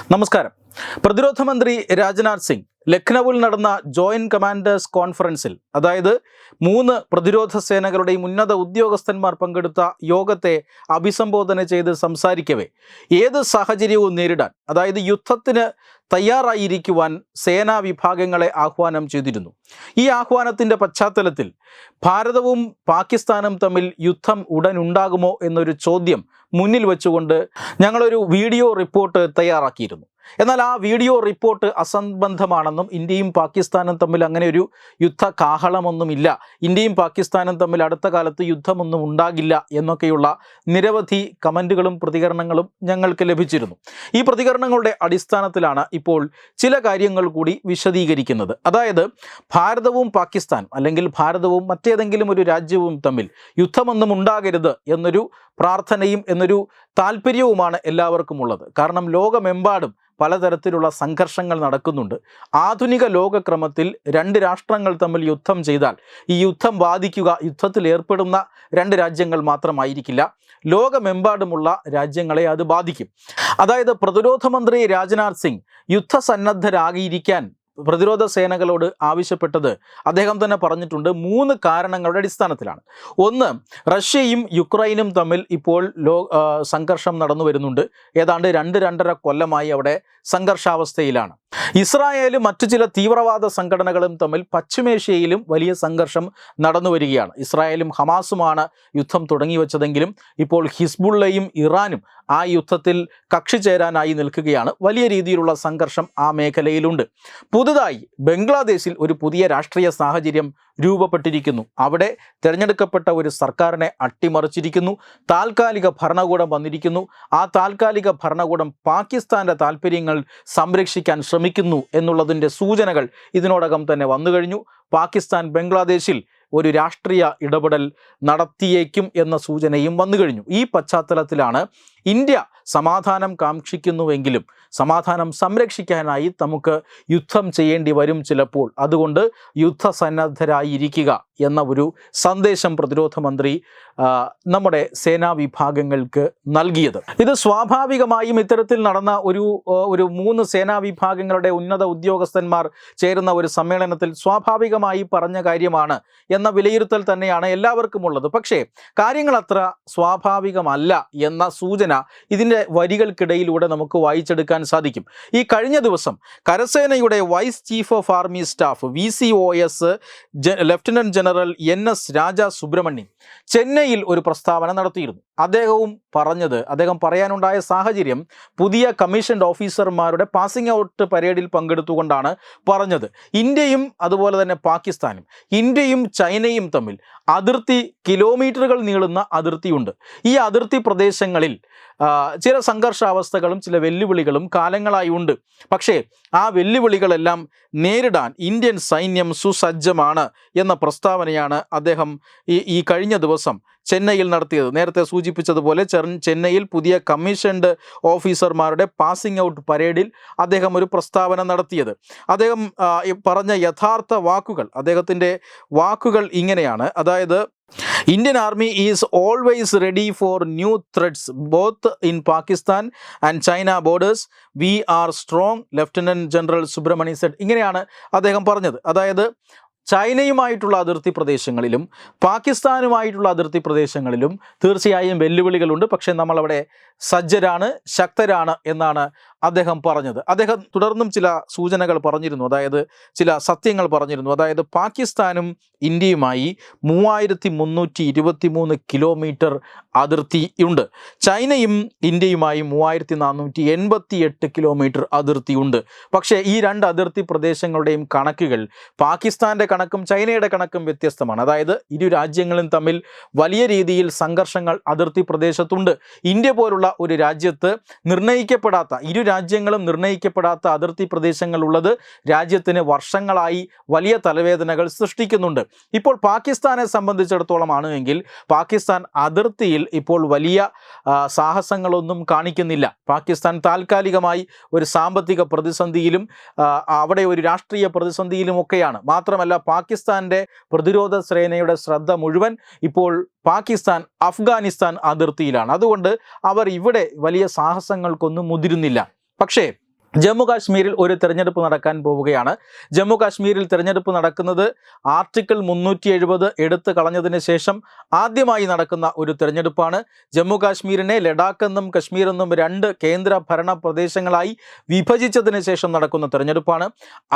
നമസ്കാരം പ്രതിരോധ മന്ത്രി രാജ്നാഥ് സിംഗ് ലക്നൌവിൽ നടന്ന ജോയിന്റ് കമാൻഡേഴ്സ് കോൺഫറൻസിൽ അതായത് മൂന്ന് പ്രതിരോധ സേനകളുടെയും ഉന്നത ഉദ്യോഗസ്ഥന്മാർ പങ്കെടുത്ത യോഗത്തെ അഭിസംബോധന ചെയ്ത് സംസാരിക്കവേ. ഏത് സാഹചര്യവും നേരിടാൻ അതായത് യുദ്ധത്തിന് തയ്യാറായിരിക്കുവാൻ സേനാ വിഭാഗങ്ങളെ ആഹ്വാനം ചെയ്തിരുന്നു. ഈ ആഹ്വാനത്തിന്റെ പശ്ചാത്തലത്തിൽ ഭാരതവും പാകിസ്ഥാനും തമ്മിൽ യുദ്ധം ഉടൻ ഉണ്ടാകുമോ എന്നൊരു ചോദ്യം മുന്നിൽ വെച്ചുകൊണ്ട് ഞങ്ങളൊരു വീഡിയോ റിപ്പോർട്ട് തയ്യാറാക്കിയിരുന്നു. എന്നാൽ ആ വീഡിയോ റിപ്പോർട്ട് അസംബന്ധമാണെന്നും ഇന്ത്യയും പാകിസ്ഥാനും തമ്മിൽ അങ്ങനെ ഒരു യുദ്ധ കാഹളമൊന്നുമില്ല ഇന്ത്യയും പാകിസ്ഥാനും തമ്മിൽ അടുത്ത കാലത്ത് യുദ്ധമൊന്നും ഉണ്ടാകില്ല എന്നൊക്കെയുള്ള നിരവധി കമന്റുകളും പ്രതികരണങ്ങളും ഞങ്ങൾക്ക് ലഭിച്ചിരുന്നു. ഈ പ്രതികരണങ്ങളുടെ അടിസ്ഥാനത്തിലാണ് ഇപ്പോൾ ചില കാര്യങ്ങൾ കൂടി വിശദീകരിക്കുന്നത്. അതായത് ഭാരതവും പാകിസ്ഥാൻ അല്ലെങ്കിൽ ഭാരതവും മറ്റേതെങ്കിലും ഒരു രാജ്യവും തമ്മിൽ യുദ്ധമൊന്നും ഉണ്ടാകരുത് എന്നൊരു പ്രാർത്ഥനയും എന്നൊരു താല്പര്യവുമാണ് എല്ലാവർക്കും ഉള്ളത്. കാരണം ലോകമെമ്പാടും പലതരത്തിലുള്ള സംഘർഷങ്ങൾ നടക്കുന്നുണ്ട്. ആധുനിക ലോകക്രമത്തിൽ രണ്ട് രാഷ്ട്രങ്ങൾ തമ്മിൽ യുദ്ധം ചെയ്താൽ ഈ യുദ്ധം ബാധിക്കുക യുദ്ധത്തിൽ ഏർപ്പെടുന്ന രണ്ട് രാജ്യങ്ങൾ മാത്രമായിരിക്കില്ല. ലോകമെമ്പാടുമുള്ള രാജ്യങ്ങളെ അത് ബാധിക്കും. അതായത് പ്രതിരോധ മന്ത്രി രാജ്നാഥ് സിംഗ് യുദ്ധസന്നദ്ധരാകിയിരിക്കാൻ പ്രതിരോധ സേനകളോട് ആവശ്യപ്പെട്ടത് അദ്ദേഹം തന്നെ പറഞ്ഞിട്ടുണ്ട് മൂന്ന് കാരണങ്ങളുടെ അടിസ്ഥാനത്തിലാണ്. ഒന്ന് റഷ്യയും യുക്രൈനും തമ്മിൽ ഇപ്പോൾ ലോ സംഘർഷം നടന്നു വരുന്നുണ്ട്. ഏതാണ്ട് രണ്ട് രണ്ടര കൊല്ലമായി അവിടെ സംഘർഷാവസ്ഥയിലാണ്. ഇസ്രായേലും മറ്റു ചില തീവ്രവാദ സംഘടനകളും തമ്മിൽ പശ്ചിമേഷ്യയിലും വലിയ സംഘർഷം നടന്നു വരികയാണ്. ഇസ്രായേലും ഹമാസുമാണ് യുദ്ധം തുടങ്ങി വച്ചതെങ്കിലും ഇപ്പോൾ ഹിസ്ബുള്ളയും ഇറാനും ആ യുദ്ധത്തിൽ കക്ഷി ചേരാനായി നിൽക്കുകയാണ്. വലിയ രീതിയിലുള്ള സംഘർഷം ആ മേഖലയിലുണ്ട്. പുതുതായി ബംഗ്ലാദേശിൽ ഒരു പുതിയ രാഷ്ട്രീയ സാഹചര്യം രൂപപ്പെട്ടിരിക്കുന്നു. അവിടെ തിരഞ്ഞെടുക്കപ്പെട്ട ഒരു സർക്കാരിനെ അട്ടിമറിച്ചിരിക്കുന്നു. താൽക്കാലിക ഭരണകൂടം വന്നിരിക്കുന്നു. ആ താൽക്കാലിക ഭരണകൂടം പാകിസ്ഥാന്റെ താല്പര്യങ്ങൾ സംരക്ഷിക്കാൻ ശ്രമിക്കുന്നു എന്നുള്ളതിന്റെ സൂചനകൾ ഇതിനോടകം തന്നെ വന്നു കഴിഞ്ഞു. പാകിസ്ഥാൻ ബംഗ്ലാദേശിൽ ഒരു രാഷ്ട്രീയ ഇടപെടൽ നടത്തിയേക്കും എന്ന സൂചനയും വന്നു കഴിഞ്ഞു. ഈ പശ്ചാത്തലത്തിലാണ് ഇന്ത്യ സമാധാനം കാക്ഷിക്കുന്നുവെങ്കിലും സമാധാനം സംരക്ഷിക്കാനായി നമുക്ക് യുദ്ധം ചെയ്യേണ്ടി വരും ചിലപ്പോൾ. അതുകൊണ്ട് യുദ്ധസന്നദ്ധരായിരിക്കുക എന്ന ഒരു സന്ദേശം പ്രതിരോധ മന്ത്രി നമ്മുടെ സേനാ വിഭാഗങ്ങൾക്ക് നൽകിയത്. ഇത് സ്വാഭാവികമായും ഇത്തരത്തിൽ നടന്ന ഒരു ഒരു മൂന്ന് സേനാ വിഭാഗങ്ങളുടെ ഉന്നത ഉദ്യോഗസ്ഥന്മാർ ചേരുന്ന ഒരു സമ്മേളനത്തിൽ സ്വാഭാവികമായി പറഞ്ഞ കാര്യമാണ് എന്ന വിലയിരുത്തൽ തന്നെയാണ് എല്ലാവർക്കും ഉള്ളത് പക്ഷേ കാര്യങ്ങൾ അത്ര സ്വാഭാവികമല്ല എന്ന സൂചന ഇതിന്റെ വരികൾക്കിടയിലൂടെ നമുക്ക് വായിച്ചെടുക്കാൻ സാധിക്കും. ഈ കഴിഞ്ഞ ദിവസം കരസേനയുടെ vice chief of army staff V C O S lieutenant general N S Raja Subrahmanyam ചെന്നൈയിൽ ഒരു പ്രസ്താവന നടത്തിയിരുന്നു. അദ്ദേഹവും പറഞ്ഞത് അദ്ദേഹം പറയാനുണ്ടായ സാഹചര്യം പുതിയ കമ്മീഷൻഡ് ഓഫീസർമാരുടെ പാസിംഗ് ഔട്ട് പരേഡിൽ പങ്കെടുത്തുകൊണ്ടാണ് പറഞ്ഞത്. ഇന്ത്യയും അതുപോലെ തന്നെ പാകിസ്ഥാനും ഇന്ത്യയും ചൈനയും തമ്മിൽ അതിർത്തി കിലോമീറ്ററുകൾ നീളുന്ന അതിർത്തിയുണ്ട്. ഈ അതിർത്തി പ്രദേശങ്ങളിൽ ചില സംഘർഷാവസ്ഥകളും ചില വെല്ലുവിളികളും കാലങ്ങളായി ഉണ്ട്. പക്ഷേ ആ വെല്ലുവിളികളെല്ലാം നേരിടാൻ ഇന്ത്യൻ സൈന്യം സുസജ്ജമാണ് എന്ന പ്രസ്താവനയാണ് അദ്ദേഹം ഈ ഈ കഴിഞ്ഞ ദിവസം ചെന്നൈയിൽ നടത്തിയത്. നേരത്തെ സൂചിപ്പിച്ചതുപോലെ ചെന്നൈയിൽ പുതിയ കമ്മീഷൻഡ് ഓഫീസർമാരുടെ പാസിംഗ് ഔട്ട് പരേഡിൽ അദ്ദേഹം ഒരു പ്രസ്താവന നടത്തിയത്. അദ്ദേഹം പറഞ്ഞ യഥാർത്ഥ വാക്കുകൾ അദ്ദേഹത്തിന്റെ വാക്കുകൾ ഇങ്ങനെയാണ്. അതായത് Indian army is always ready for new threats both in Pakistan and China borders. We are strong lieutenant general Subrahmanya said. ഇങ്ങനെയാണ് അദ്ദേഹം പറഞ്ഞത്. അതായത് ചൈനയുമായിട്ടുള്ള അതിർത്തി പ്രദേശങ്ങളിലും പാകിസ്ഥാനുമായിട്ടുള്ള അതിർത്തി പ്രദേശങ്ങളിലും തീർച്ചയായും വെല്ലുവിളികളുണ്ട്. പക്ഷേ നമ്മളവിടെ സജ്ജരാണ് ശക്തരാണ് എന്നാണ് അദ്ദേഹം പറഞ്ഞത്. അദ്ദേഹം തുടർന്നും ചില സൂചനകൾ പറഞ്ഞിരുന്നു. അതായത് ചില സത്യങ്ങൾ പറഞ്ഞിരുന്നു. അതായത് പാകിസ്ഥാനും ഇന്ത്യയുമായി മൂവായിരത്തി മുന്നൂറ്റി ഇരുപത്തി മൂന്ന് കിലോമീറ്റർ അതിർത്തിയുണ്ട് ചൈനയും ഇന്ത്യയുമായി മൂവായിരത്തി നാനൂറ്റി എൺപത്തി എട്ട് കിലോമീറ്റർ അതിർത്തിയുണ്ട് പക്ഷേ ഈ രണ്ട് അതിർത്തി പ്രദേശങ്ങളുടെയും കണക്കുകൾ പാകിസ്ഥാന്റെ കണക്കും ചൈനയുടെ കണക്കും വ്യത്യസ്തമാണ്. അതായത് ഇരു രാജ്യങ്ങളും തമ്മിൽ വലിയ രീതിയിൽ സംഘർഷങ്ങൾ അതിർത്തി പ്രദേശത്തുണ്ട്. ഇന്ത്യ പോലുള്ള ഒരു രാജ്യത്ത് നിർണയിക്കപ്പെടാത്ത ഇരു രാജ്യങ്ങളും നിർണയിക്കപ്പെടാത്ത അതിർത്തി പ്രദേശങ്ങളുള്ളത് രാജ്യത്തിന് വർഷങ്ങളായി വലിയ തലവേദനകൾ സൃഷ്ടിക്കുന്നുണ്ട്. ഇപ്പോൾ പാകിസ്ഥാനെ സംബന്ധിച്ചിടത്തോളമാണ് എങ്കിൽ പാകിസ്ഥാൻ അതിർത്തിയിൽ ഇപ്പോൾ വലിയ സാഹസങ്ങളൊന്നും കാണിക്കുന്നില്ല. പാകിസ്ഥാൻ താൽക്കാലികമായി ഒരു സാമ്പത്തിക പ്രതിസന്ധിയിലും അവിടെ ഒരു രാഷ്ട്രീയ പ്രതിസന്ധിയിലുമൊക്കെയാണ് മാത്രമല്ല പാകിസ്ഥാന്റെ പ്രതിരോധ സേനയുടെ ശ്രദ്ധ മുഴുവൻ ഇപ്പോൾ പാകിസ്ഥാൻ അഫ്ഗാനിസ്ഥാൻ അതിർത്തിയിലാണ്. അതുകൊണ്ട് അവർ ഇവിടെ വലിയ സാഹസങ്ങൾക്കൊന്നും മുതിരുന്നില്ല. പക്ഷേ ജമ്മു കാശ്മീരിൽ ഒരു തിരഞ്ഞെടുപ്പ് നടക്കാൻ പോവുകയാണ്. ജമ്മു കാശ്മീരിൽ തെരഞ്ഞെടുപ്പ് നടക്കുന്നത് ആർട്ടിക്കിൾ മുന്നൂറ്റി എഴുപത് എടുത്തു കളഞ്ഞതിന് ശേഷം ആദ്യമായി നടക്കുന്ന ഒരു തിരഞ്ഞെടുപ്പാണ്. ജമ്മു കാശ്മീരിനെ ലഡാക്ക് എന്നും കശ്മീർ എന്നും രണ്ട് കേന്ദ്ര ഭരണ പ്രദേശങ്ങളായി വിഭജിച്ചതിന് ശേഷം നടക്കുന്ന തിരഞ്ഞെടുപ്പാണ്.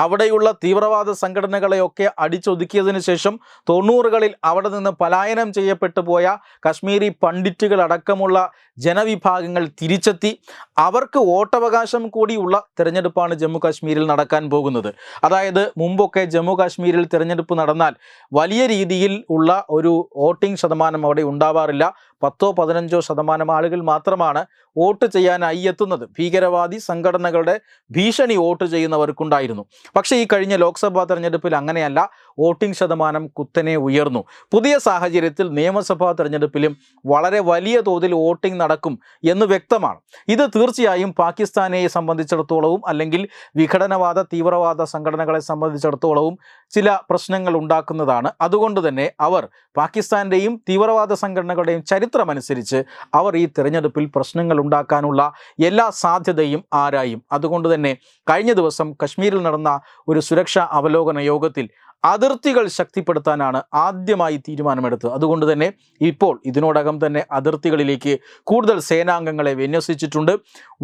അവിടെയുള്ള തീവ്രവാദ സംഘടനകളെയൊക്കെ അടിച്ചൊതുക്കിയതിന് ശേഷം തൊണ്ണൂറുകളിൽ അവിടെ നിന്ന് പലായനം ചെയ്യപ്പെട്ടു പോയ കശ്മീരി പണ്ഡിറ്റുകൾ അടക്കമുള്ള ജനവിഭാഗങ്ങൾ തിരിച്ചെത്തി അവർക്ക് വോട്ടവകാശം കൂടിയുള്ള തെരഞ്ഞെടുപ്പാണ് ജമ്മു കാശ്മീരിൽ നടക്കാൻ പോകുന്നത്. അതായത് മുമ്പൊക്കെ ജമ്മു കാശ്മീരിൽ തെരഞ്ഞെടുപ്പ് നടന്നാൽ വലിയ രീതിയിൽ ഉള്ള ഒരു വോട്ടിംഗ് ശതമാനം അവിടെ ഉണ്ടാവാറില്ല. പത്തോ പതിനഞ്ചോ ശതമാനം ആളുകൾ മാത്രമാണ് വോട്ട് ചെയ്യാനായി എത്തുന്നത്. ഭീകരവാദി സംഘടനകളുടെ ഭീഷണി വോട്ട് ചെയ്യുന്നവർക്കുണ്ടായിരുന്നു. പക്ഷേ ഈ കഴിഞ്ഞ ലോക്സഭാ തെരഞ്ഞെടുപ്പിൽ അങ്ങനെയല്ല. വോട്ടിംഗ് ശതമാനം കുത്തനെ ഉയർന്നു. പുതിയ സാഹചര്യത്തിൽ നിയമസഭാ തെരഞ്ഞെടുപ്പിലും വളരെ വലിയ തോതിൽ വോട്ടിംഗ് നടക്കും എന്ന് വ്യക്തമാണ്. ഇത് തീർച്ചയായും പാകിസ്ഥാനെ സംബന്ധിച്ചിടത്തോളവും അല്ലെങ്കിൽ വിഘടനവാദ തീവ്രവാദ സംഘടനകളെ സംബന്ധിച്ചിടത്തോളവും ചില പ്രശ്നങ്ങൾ ഉണ്ടാക്കുന്നതാണ്. അതുകൊണ്ട് തന്നെ അവർ പാകിസ്ഥാന്റെയും തീവ്രവാദ സംഘടനകളുടെയും ചരിത്രമനുസരിച്ച് അവർ ഈ തിരഞ്ഞെടുപ്പിൽ പ്രശ്നങ്ങൾ ഉണ്ടാക്കാനുള്ള എല്ലാ സാധ്യതയും ആരായും. അതുകൊണ്ട് തന്നെ കഴിഞ്ഞ ദിവസം കശ്മീരിൽ നടന്ന ഒരു സുരക്ഷാ അവലോകന യോഗത്തിൽ അതിർത്തികൾ ശക്തിപ്പെടുത്താനാണ് ആദ്യമായി തീരുമാനമെടുത്തത്. അതുകൊണ്ട് തന്നെ ഇപ്പോൾ ഇതിനോടകം തന്നെ അതിർത്തികളിലേക്ക് കൂടുതൽ സേനാംഗങ്ങളെ വിന്യസിച്ചിട്ടുണ്ട്.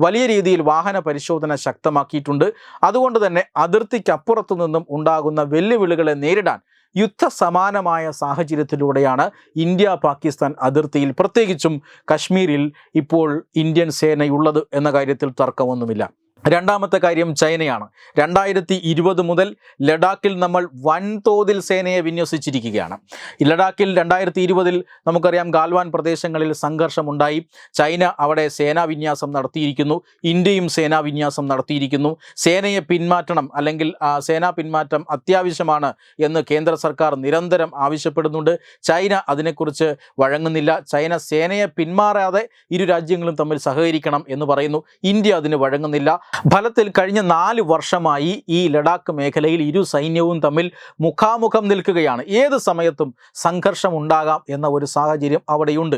വലിയ രീതിയിൽ വാഹന പരിശോധന ശക്തമാക്കിയിട്ടുണ്ട്. അതുകൊണ്ട് തന്നെ അതിർത്തിക്കപ്പുറത്തു നിന്നും ഉണ്ടാകുന്ന വെല്ലുവിളികളെ നേരിടാൻ യുദ്ധസമാനമായ സാഹചര്യത്തിലൂടെയാണ് ഇന്ത്യ പാകിസ്ഥാൻ അതിർത്തിയിൽ പ്രത്യേകിച്ചും കശ്മീരിൽ ഇപ്പോൾ ഇന്ത്യൻ സേനയുള്ളത് എന്ന കാര്യത്തിൽ തർക്കമൊന്നുമില്ല. രണ്ടാമത്തെ കാര്യം ചൈനയാണ്. രണ്ടായിരത്തി ഇരുപത് മുതൽ ലഡാക്കിൽ നമ്മൾ വൻതോതിൽ സേനയെ വിന്യസിച്ചിരിക്കുകയാണ്. ലഡാക്കിൽ രണ്ടായിരത്തി ഇരുപതിൽ നമുക്കറിയാം ഗാൽവാൻ പ്രദേശങ്ങളിൽ സംഘർഷമുണ്ടായി. ചൈന അവിടെ സേനാ വിന്യാസം നടത്തിയിരിക്കുന്നു. ഇന്ത്യയും സേനാ വിന്യാസം നടത്തിയിരിക്കുന്നു. സേനയെ പിന്മാറ്റണം അല്ലെങ്കിൽ സേനാ പിന്മാറ്റം അത്യാവശ്യമാണ് എന്ന് കേന്ദ്ര സർക്കാർ നിരന്തരം ആവശ്യപ്പെടുന്നുണ്ട്. ചൈന അതിനെക്കുറിച്ച് വഴങ്ങുന്നില്ല. ചൈന സേനയെ പിന്മാറാതെ ഇരു രാജ്യങ്ങളും തമ്മിൽ സഹകരിക്കണം എന്ന് പറയുന്നു. ഇന്ത്യ അതിന് വഴങ്ങുന്നില്ല. ഫലത്തിൽ കഴിഞ്ഞ നാല് വർഷമായി ഈ ലഡാക്ക് മേഖലയിൽ ഇരു സൈന്യവും തമ്മിൽ മുഖാമുഖം നിൽക്കുകയാണ്. ഏത് സമയത്തും സംഘർഷം ഉണ്ടാകാം എന്ന ഒരു സാഹചര്യം അവിടെയുണ്ട്.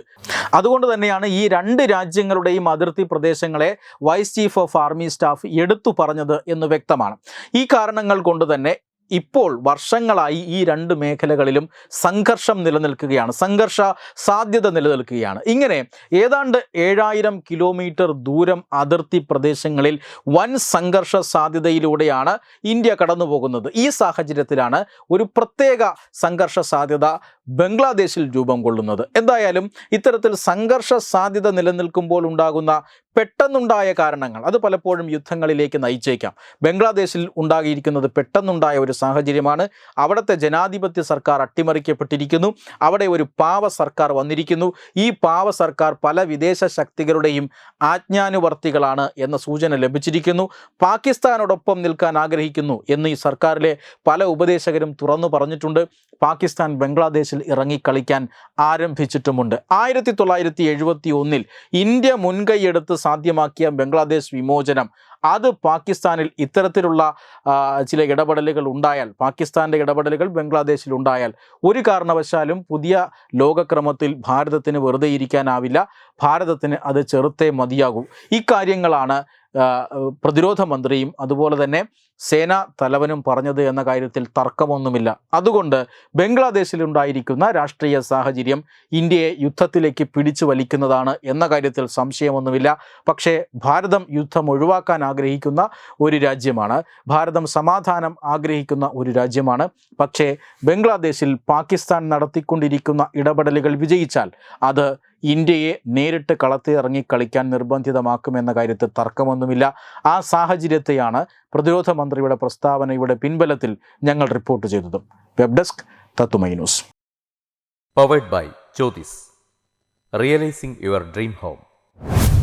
അതുകൊണ്ട് തന്നെയാണ് ഈ രണ്ട് രാജ്യങ്ങളുടെയും അതിർത്തി പ്രദേശങ്ങളെ vice chief of army staff എടുത്തു പറഞ്ഞത് എന്ന് വ്യക്തമാണ്. ഈ കാരണങ്ങൾ കൊണ്ട് തന്നെ ഇപ്പോൾ വർഷങ്ങളായി ഈ രണ്ട് മേഖലകളിലും സംഘർഷം നിലനിൽക്കുകയാണ്. സംഘർഷ സാധ്യത നിലനിൽക്കുകയാണ്. ഇങ്ങനെ ഏതാണ്ട് ഏഴായിരം കിലോമീറ്റർ ദൂരം അതിർത്തി പ്രദേശങ്ങളിൽ വൻ സംഘർഷ സാധ്യതയിലൂടെയാണ് ഇന്ത്യ കടന്നു പോകുന്നത് ഈ സാഹചര്യത്തിലാണ് ഒരു പ്രത്യേക സംഘർഷ സാധ്യത ബംഗ്ലാദേശിൽ രൂപം കൊള്ളുന്നത്. എന്തായാലും ഇത്തരത്തിൽ സംഘർഷ സാധ്യത നിലനിൽക്കുമ്പോൾ ഉണ്ടാകുന്ന പെട്ടെന്നുണ്ടായ കാരണങ്ങൾ. അത് പലപ്പോഴും യുദ്ധങ്ങളിലേക്ക് നയിച്ചേക്കാം. ബംഗ്ലാദേശിൽ ഉണ്ടാകിയിരിക്കുന്നത് പെട്ടെന്നുണ്ടായ ഒരു സാഹചര്യമാണ്. അവിടുത്തെ ജനാധിപത്യ സർക്കാർ അട്ടിമറിക്കപ്പെട്ടിരിക്കുന്നു. അവിടെ ഒരു പാവ സർക്കാർ വന്നിരിക്കുന്നു. ഈ പാവ സർക്കാർ പല വിദേശ ശക്തികളുടെയും ആജ്ഞാനുവർത്തികളാണ് എന്ന സൂചന ലഭിച്ചിരിക്കുന്നു. പാകിസ്ഥാനോടൊപ്പം നിൽക്കാൻ ആഗ്രഹിക്കുന്നു എന്ന് ഈ സർക്കാരിലെ പല ഉപദേശകരും തുറന്നു പറഞ്ഞിട്ടുണ്ട്. പാകിസ്ഥാൻ ബംഗ്ലാദേശിൽ ഇറങ്ങിക്കളിക്കാൻ ആരംഭിച്ചിട്ടുമുണ്ട്. ആയിരത്തി തൊള്ളായിരത്തി എഴുപത്തി ഒന്നിൽ ഇന്ത്യ മുൻകൈയെടുത്ത് സാധ്യമാക്കിയ ബംഗ്ലാദേശ് വിമോചനം. അത് പാകിസ്ഥാനിൽ ഇത്തരത്തിലുള്ള ചില ഇടപെടലുകൾ ഉണ്ടായാൽ പാകിസ്ഥാന്റെ ഇടപെടലുകൾ ബംഗ്ലാദേശിൽ ഉണ്ടായാൽ ഒരു കാരണവശാലും പുതിയ ലോകക്രമത്തിൽ ഭാരതത്തിന് വെറുതെ ഇരിക്കാനാവില്ല. ഭാരതത്തിന് അത് ചെറുത്തേ മതിയാകൂ. ഇക്കാര്യങ്ങളാണ് കാര്യങ്ങളാണ് പ്രതിരോധ മന്ത്രിയും അതുപോലെ തന്നെ സേനാ തലവനും പറഞ്ഞത് എന്ന കാര്യത്തിൽ തർക്കമൊന്നുമില്ല. അതുകൊണ്ട് ബംഗ്ലാദേശിലുണ്ടായിരിക്കുന്ന രാഷ്ട്രീയ സാഹചര്യം ഇന്ത്യയെ യുദ്ധത്തിലേക്ക് പിടിച്ചു വലിക്കുന്നതാണ് എന്ന കാര്യത്തിൽ സംശയമൊന്നുമില്ല. പക്ഷേ ഭാരതം യുദ്ധം ഒഴിവാക്കാൻ ആഗ്രഹിക്കുന്ന ഒരു രാജ്യമാണ്. ഭാരതം സമാധാനം ആഗ്രഹിക്കുന്ന ഒരു രാജ്യമാണ്. പക്ഷേ ബംഗ്ലാദേശിൽ പാകിസ്ഥാൻ നടത്തിക്കൊണ്ടിരിക്കുന്ന ഇടപെടലുകൾ വിജയിച്ചാൽ അത് ഇന്ത്യയെ നേരിട്ട് കളത്തിലിറങ്ങി കളിക്കാൻ നിർബന്ധിതമാക്കുമെന്ന കാര്യത്തിൽ തർക്കമൊന്നുമില്ല. ആ സാഹചര്യത്തെയാണ് പ്രതിരോധ മന്ത്രിയുടെ പ്രസ്താവനയുടെ പിൻബലത്തിൽ ഞങ്ങൾ റിപ്പോർട്ട് ചെയ്തത്. വെബ് ഡെസ്ക് തത്തുമൈ news. Powered by Jyothis realising your dream home.